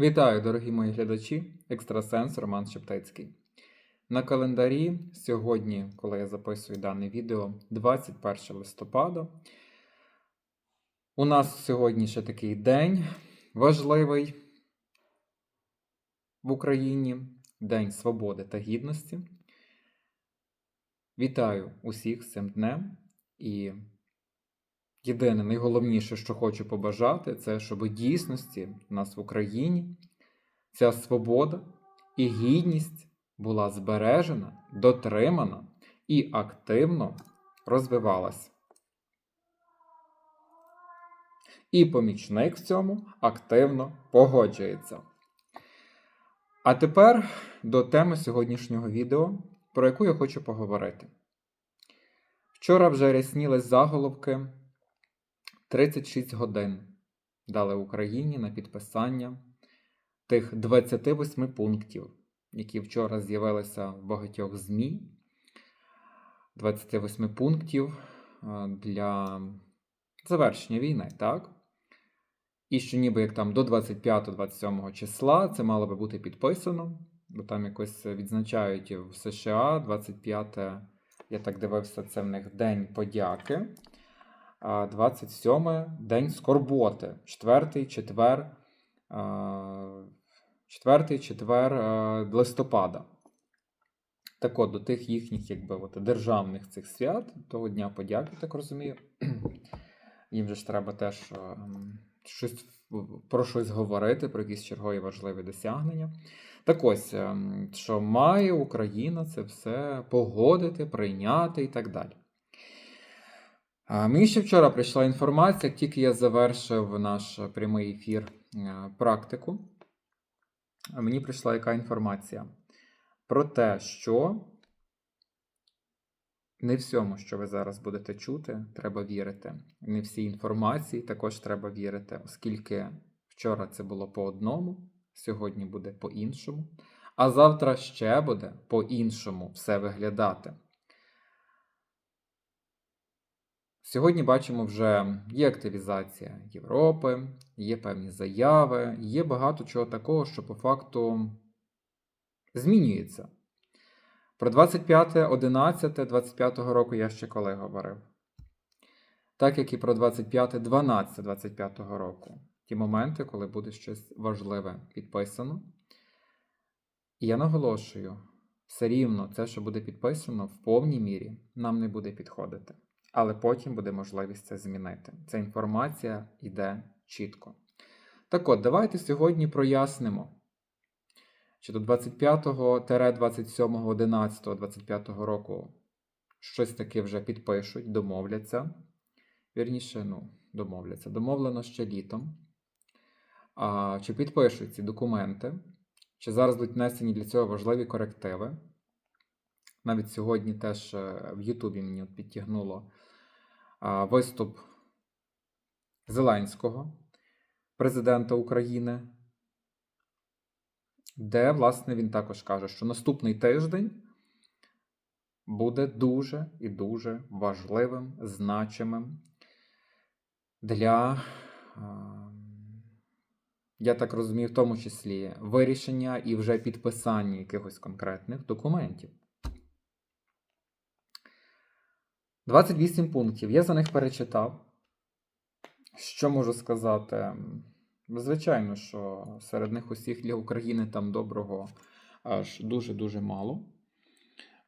Вітаю, дорогі мої глядачі, екстрасенс Роман Шептецький. На календарі сьогодні, коли я записую дане відео, 21 листопада. У нас сьогодні ще такий день важливий в Україні День Свободи та Гідності. Вітаю усіх з цим днем. І єдине найголовніше, що хочу побажати, це щоб у дійсності в нас в Україні ця свобода і гідність була збережена, дотримана і активно розвивалась. І помічник в цьому активно погоджується. А тепер до теми сьогоднішнього відео, про яку я хочу поговорити. Вчора вже ряснілись заголовки 36 годин дали Україні на підписання тих 28 пунктів, які вчора з'явилися в багатьох ЗМІ. 28 пунктів е, для завершення війни, так? І що ніби як там до 25-27 числа це мало би бути підписано, бо там якось відзначають в США 25, я так дивився, це в них День подяки. А 27 День скорботи, четвертий четвер, четвертий четвер листопада. Так от, до тих їхніх якби, от, державних цих свят, того Дня подяки, так розумію. Їм же ж треба теж щось про щось говорити, про якісь чергові важливі досягнення. Так ось, ем, що має Україна це все погодити, прийняти і так далі. Мені ще вчора прийшла інформація, як тільки я завершив наш прямий ефір е, практику. Мені прийшла яка інформація про те, що не всьому, що ви зараз будете чути, треба вірити. Не всій інформації також треба вірити, оскільки вчора це було по одному, сьогодні буде по-іншому, а завтра ще буде по-іншому все виглядати. Сьогодні бачимо, вже є активізація Європи, є певні заяви, є багато чого такого, що по факту змінюється. Про 25.11.25 року я ще коли говорив. Так як і про 25.12.25 року. Ті моменти, коли буде щось важливе підписано. І я наголошую, все рівно це, що буде підписано, в повній мірі нам не буде підходити. Але потім буде можливість це змінити. Ця інформація йде чітко. Так от, давайте сьогодні прояснимо, чи до 25-27.11.25 року щось таке вже підпишуть, домовляться. Вірніше, ну, домовляться. Домовлено ще літом. А, Чи підпишуть ці документи, чи зараз будуть внесені для цього важливі корективи. Навіть сьогодні теж е, в Ютубі мені підтягнуло виступ Зеленського, президента України, де, власне, він також каже, що наступний тиждень буде дуже і дуже важливим, значимим для, я так розумію, в тому числі вирішення і вже підписання якихось конкретних документів. 28 пунктів. Я за них перечитав. Що можу сказати? Звичайно, що серед них усіх для України там доброго аж дуже-дуже мало.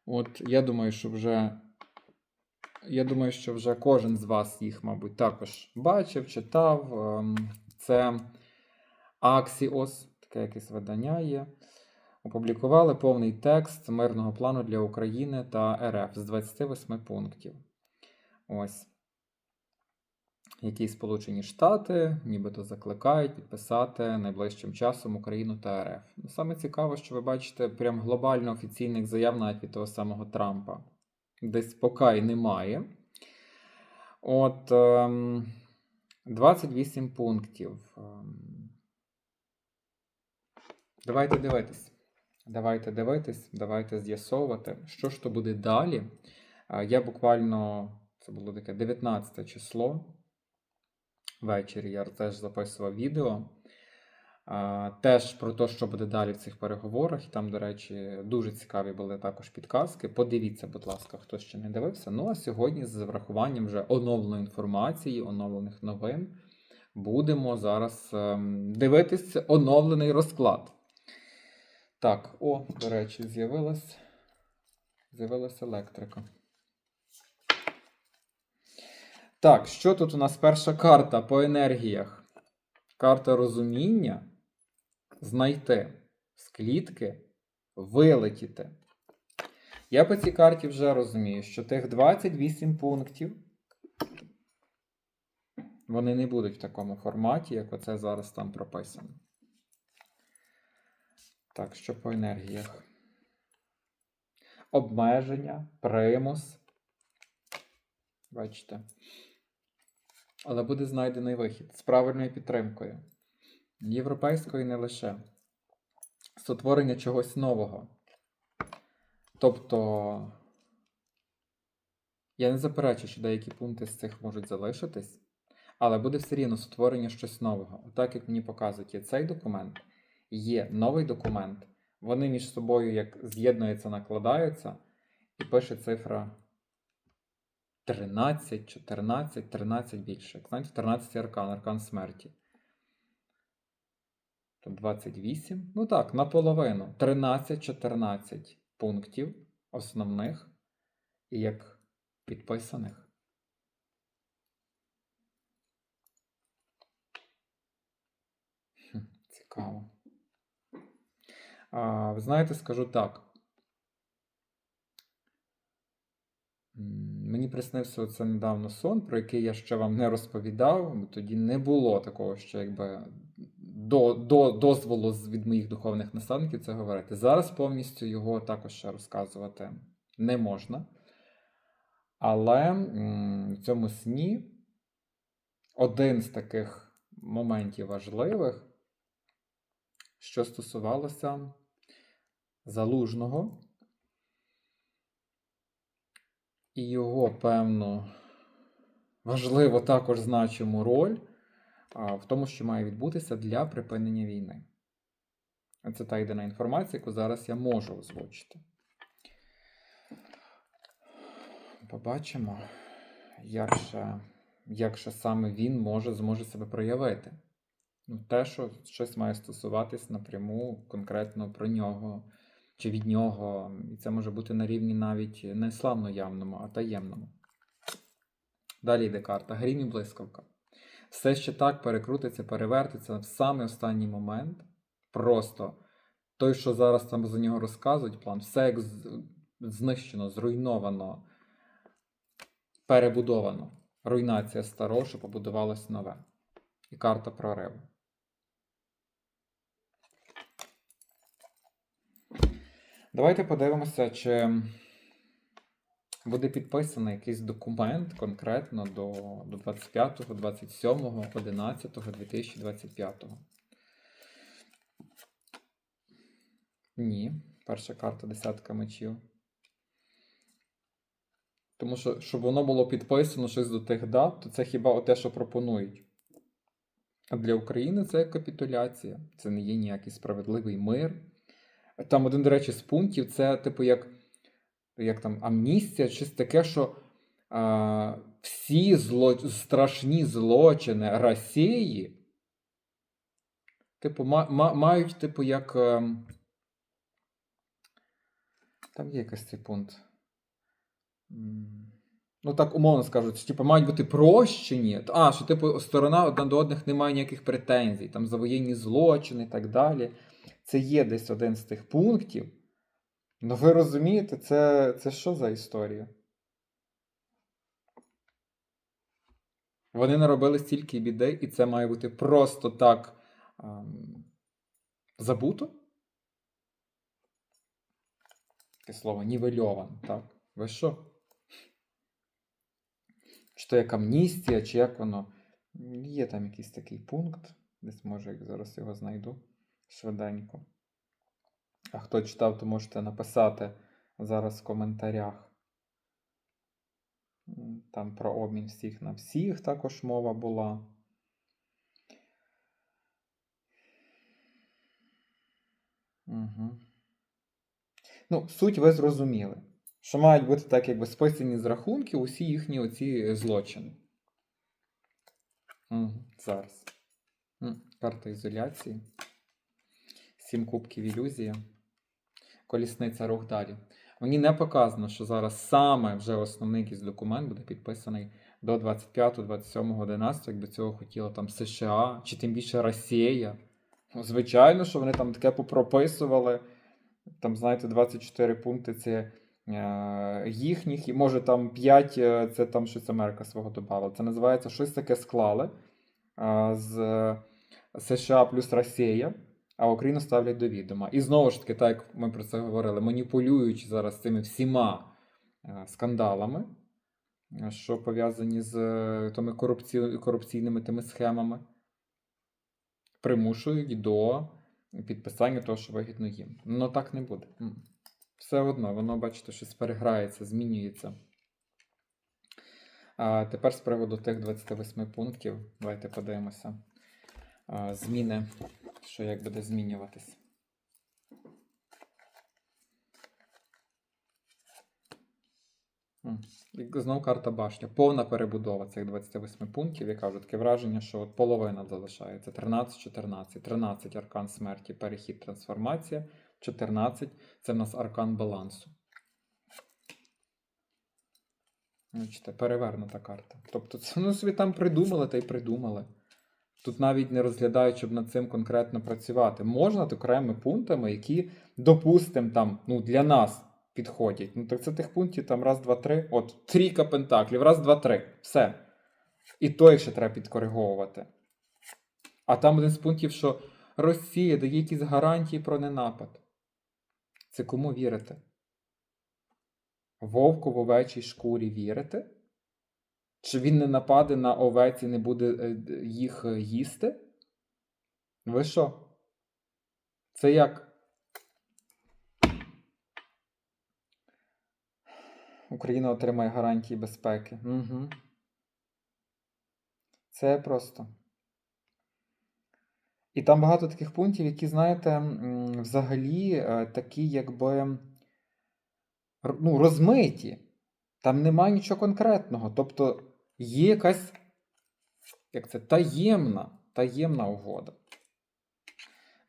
От я думаю, що вже. Я думаю, що вже кожен з вас їх, мабуть, також бачив, читав. Ем, це Axios, таке якесь видання є. Опублікували повний текст мирного плану для України та РФ з 28 пунктів. Ось. Які Сполучені Штати нібито закликають підписати найближчим часом Україну та РФ. Ну, Саме цікаво, що ви бачите прям глобально офіційних заяв навіть від того самого Трампа. Десь поки й немає. От ем, 28 пунктів. Ем, давайте дивитись. Давайте дивитись, давайте з'ясовувати, що ж то буде далі. Я буквально, це було таке 19 число. Ввечері я теж записував відео. Теж про те, що буде далі в цих переговорах. Там, до речі, дуже цікаві були також підказки. Подивіться, будь ласка, хто ще не дивився. Ну а сьогодні, з врахуванням вже оновленої інформації, оновлених новин, будемо зараз ем, дивитись оновлений розклад. Так, о, до речі, з'явилась, з'явилась електрика. Так, що тут у нас перша карта по енергіях? Карта розуміння. Знайти з клітки, вилетіти. Я по цій карті вже розумію, що тих 28 пунктів вони не будуть в такому форматі, як оце зараз там прописано. Так, що по енергіях? Обмеження, примус. Бачите. Але буде знайдений вихід з правильною підтримкою. Європейської не лише. Сотворення чогось нового. Тобто, я не заперечую, що деякі пункти з цих можуть залишитись, але буде все рівно сотворення щось нового. Отак, як мені показують, є цей документ, є новий документ, вони між собою як з'єднуються, накладаються, і пише цифра 13, 14, 13 більше. Знаєте, 13 аркан, аркан смерті. То 28. Ну так, наполовину. 13-14 пунктів основних і як підписаних. Хм, Цікаво. А, ви знаєте, скажу так. Мені приснився оце недавно сон, про який я ще вам не розповідав. бо Тоді не було такого, що якби до, до, дозволу від моїх духовних наставників це говорити. Зараз повністю його також ще розказувати не можна. Але в цьому сні один з таких моментів важливих, що стосувалося залужного і його певну важливо також значиму роль в тому, що має відбутися для припинення війни. Це та єдина інформація, яку зараз я можу озвучити. Побачимо, як ще, як ще саме він може, зможе себе проявити. Ну, те, що щось має стосуватись напряму конкретно про нього чи від нього. І це може бути на рівні навіть не славно явному, а таємному. Далі йде карта. Грім і блискавка. Все ще так перекрутиться, перевертиться в самий останній момент. Просто той, що зараз там за нього розказують, план, все як знищено, зруйновано, перебудовано. Руйнація старого, що побудувалось нове. І карта прориву. Давайте подивимося, чи буде підписаний якийсь документ конкретно до, до 25, 27, 11, 2025. Ні, перша карта десятка мечів. Тому що, щоб воно було підписано щось до тих дат, то це хіба те, що пропонують. А для України це капітуляція. Це не є ніякий справедливий мир. Там один, до речі, з пунктів це, типу, як, як там амністія, щось таке, що а, всі зло, страшні злочини Росії, типу, ма, ма, мають, типу, як. ем, Там є якийсь цей пункт. Ну, так умовно скажуть, типу, мають бути прощені. А, що, типу, сторона одна до одних не має ніяких претензій, там за воєнні злочини і так далі. Це є десь один з тих пунктів. Ну, ви розумієте, це, це що за історія? Вони наробили стільки біди, і це має бути просто так ем, забуто? Таке слово нівельовано, так? Ви що? Чи то як амністія, чи як воно. Є там якийсь такий пункт. Десь може, зараз його знайду швиденько. А хто читав, то можете написати зараз в коментарях. Там про обмін всіх на всіх також мова була. Угу. Ну, суть ви зрозуміли. Що мають бути так, якби списані з рахунків усі їхні оці злочини. Угу. Зараз. Карта ізоляції. Сім кубків ілюзія. Колісниця рух далі. Мені не показано, що зараз саме вже основний якийсь документ буде підписаний до 25-27-11, якби цього хотіла там США чи тим більше Росія. Ну, звичайно, що вони там таке попрописували. Там, знаєте, 24 пункти це е, їхніх, і може там 5 е, це там щось Америка свого додала. Це називається щось таке склали е, з США плюс Росія, а Україну ставлять до відома. І знову ж таки, так як ми про це говорили, маніпулюючи зараз цими всіма е, скандалами, е, що пов'язані з е, тими корупці... корупційними тими схемами, примушують до підписання того, що вигідно їм. Ну так не буде. Все одно, воно, бачите, щось переграється, змінюється. А тепер з приводу тих 28 пунктів, давайте подивимося. Зміни, що як буде змінюватись. І знову карта башня. Повна перебудова цих 28 пунктів. Я кажу, таке враження, що от половина залишається. 13-14. 13 аркан смерті, перехід, трансформація. 14 це в нас аркан балансу. Бачите, перевернута карта. Тобто, це ну собі там придумали та й придумали. Тут навіть не розглядають, щоб над цим конкретно працювати. Можна окремими пунктами, які, допустимо, там, ну, для нас підходять. Ну, так це тих пунктів там раз, два, три. От, трійка пентаклів, раз, два, три. Все. І той ще треба підкориговувати. А там один з пунктів, що Росія дає якісь гарантії про ненапад. Це кому вірите? Вовку в овечій шкурі вірите? Чи він не нападе на овець і не буде е, їх е, їсти? Ви що? Це як? Україна отримає гарантії безпеки. Угу. Це просто. І там багато таких пунктів, які, знаєте, взагалі е, такі, якби ну, розмиті. Там немає нічого конкретного. Тобто є якась, як це, таємна, таємна угода.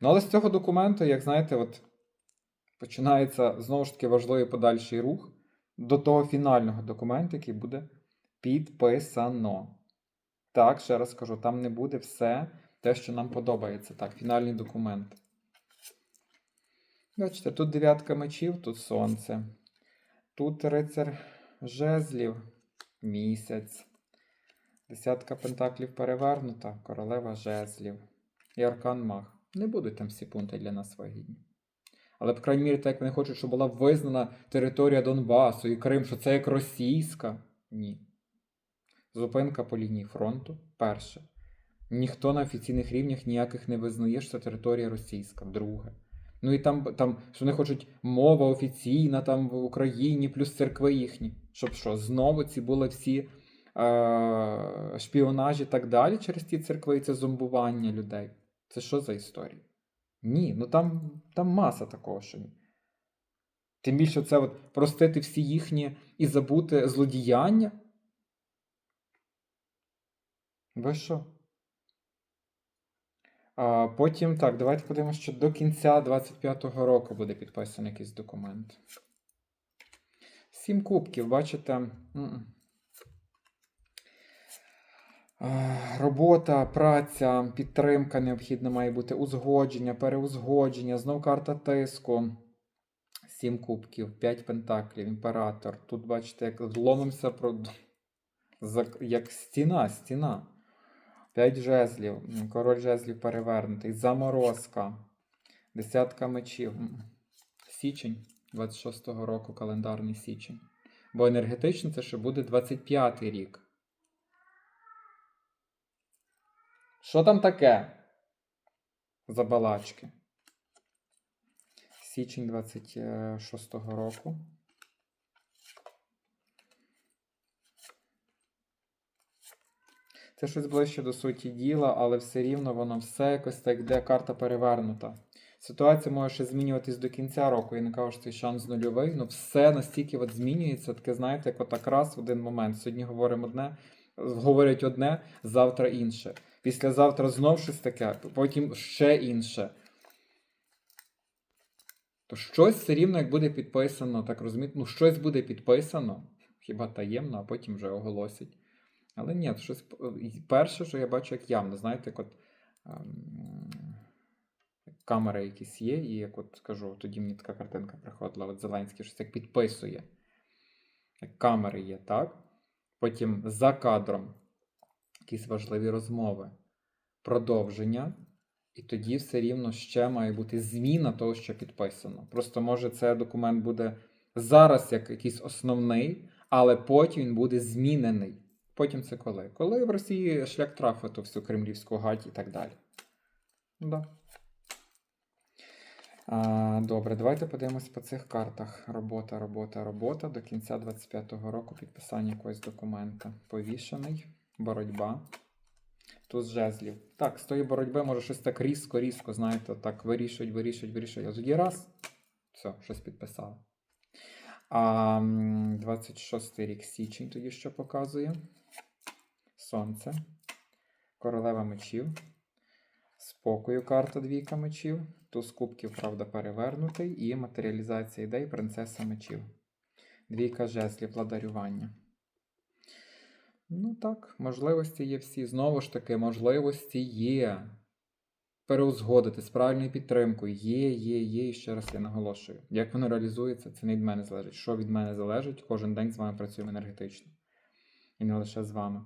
Ну, але з цього документу, як знаєте, от починається знову ж таки важливий подальший рух до того фінального документу, який буде підписано. Так, ще раз кажу, там не буде все те, що нам подобається. Так, фінальний документ. Бачите, тут дев'ятка мечів, тут сонце. Тут рицар жезлів, місяць. Десятка пентаклів перевернута, королева жезлів. І аркан маг. Не будуть там всі пункти для нас вигідні. Але, по крайній мірі, так як вони хочуть, щоб була визнана територія Донбасу і Крим, що це як російська. Ні. Зупинка по лінії фронту. Перше. Ніхто на офіційних рівнях ніяких не визнає, що це територія російська. Друге. Ну і там, там що вони хочуть мова офіційна там в Україні, плюс церкви їхні. Щоб що, знову ці були всі е- шпіонажі і так далі через ті церкви і це зомбування людей. Це що за історія? Ні, ну там, там маса такого, що ні. Тим більше це от простити всі їхні і забути злодіяння. Ви що? А потім так, давайте подивимося, що до кінця 25-го року буде підписаний якийсь документ. Сім кубків, бачите? М-м. А, Робота, праця, підтримка необхідна має бути, узгодження, переузгодження, знов карта тиску. Сім кубків, п'ять пентаклів, імператор. Тут, бачите, як ломимося про... як стіна, стіна. П'ять жезлів, король жезлів перевернутий, заморозка, десятка мечів. Січень 26-го року, календарний січень. Бо енергетично це ще буде 25-й рік. Що там таке? За балачки. Січень 26-го року. Це щось ближче до суті діла, але все рівно воно все якось так йде карта перевернута. Ситуація може ще змінюватись до кінця року. Я не кажу, що цей шанс нульовий. Ну все настільки от змінюється, таке, знаєте, як отак раз в один момент. Сьогодні говоримо одне, говорять одне, завтра інше. Післязавтра знов щось таке, потім ще інше. То щось все рівно, як буде підписано, так розумієте, ну щось буде підписано, хіба таємно, а потім вже оголосять. Але ні, щось перше, що я бачу, як явно, знаєте, як от ем, камери якісь є, і як от скажу, тоді мені така картинка приходила, от Зеленський щось як підписує. Як камери є, так? Потім за кадром якісь важливі розмови, продовження. І тоді все рівно ще має бути зміна того, що підписано. Просто може це документ буде зараз як якийсь основний, але потім він буде змінений. Потім це коли? Коли в Росії шлях трафить ту всю кремлівську гать і так далі. Да. А, добре, давайте подивимось по цих картах. Робота, робота, робота. До кінця 25-го року підписання якогось документа. Повішений, боротьба. Туз жезлів. Так, з тої боротьби може щось так різко, різко, знаєте, так вирішують, вирішують, вирішують. А тоді раз, все, щось підписали. А м, 26 рік січень тоді що показує? Сонце. Королева мечів. Спокою карта двійка мечів. Туз кубків, правда, перевернутий. І матеріалізація ідей принцеса мечів. Двійка жезлів, владарювання. Ну так, можливості є всі. Знову ж таки, можливості є. Переузгодити з правильною підтримкою. Є, є, є. І ще раз я наголошую. Як воно реалізується, це не від мене залежить. Що від мене залежить, кожен день з вами працюємо енергетично. І не лише з вами.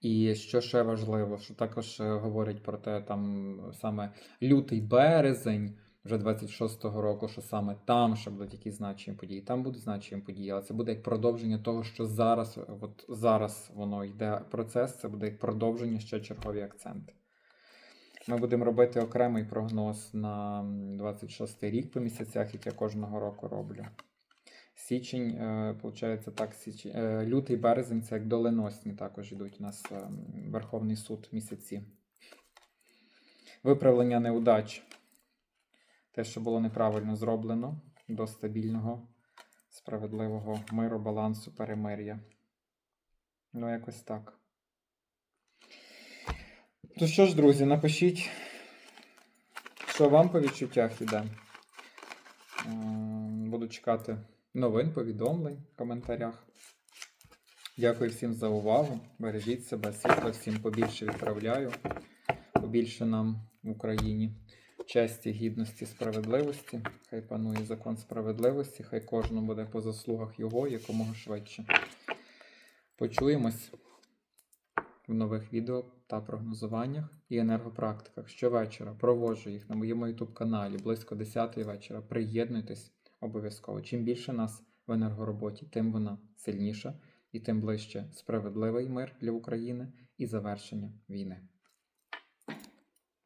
І що ще важливо, що також е, говорять про те, там саме лютий березень, вже 26-го року, що саме там ще будуть якісь значимі події. Там будуть значимі події, але це буде як продовження того, що зараз, от зараз воно йде процес, це буде як продовження ще чергові акценти. Ми будемо робити окремий прогноз на 26 рік по місяцях, як я кожного року роблю. Січень, е, виходить, так, січень, е, лютий березень це як доленосні також йдуть у нас е, Верховний суд місяці. Виправлення неудач. Те, що було неправильно зроблено до стабільного, справедливого миру, балансу, перемир'я. Ну, якось так. То що ж, друзі, напишіть, що вам по відчуттях іде. Ем, Буду чекати новин, повідомлень в коментарях. Дякую всім за увагу. Бережіть себе, світла всім побільше відправляю. Побільше нам в Україні честі, гідності, справедливості. Хай панує закон справедливості, хай кожному буде по заслугах його якомога швидше. Почуємось в нових відео та прогнозуваннях і енергопрактиках. Щовечора проводжу їх на моєму YouTube каналі близько 10 вечора. Приєднуйтесь обов'язково. Чим більше нас в енергороботі, тим вона сильніша і тим ближче справедливий мир для України і завершення війни.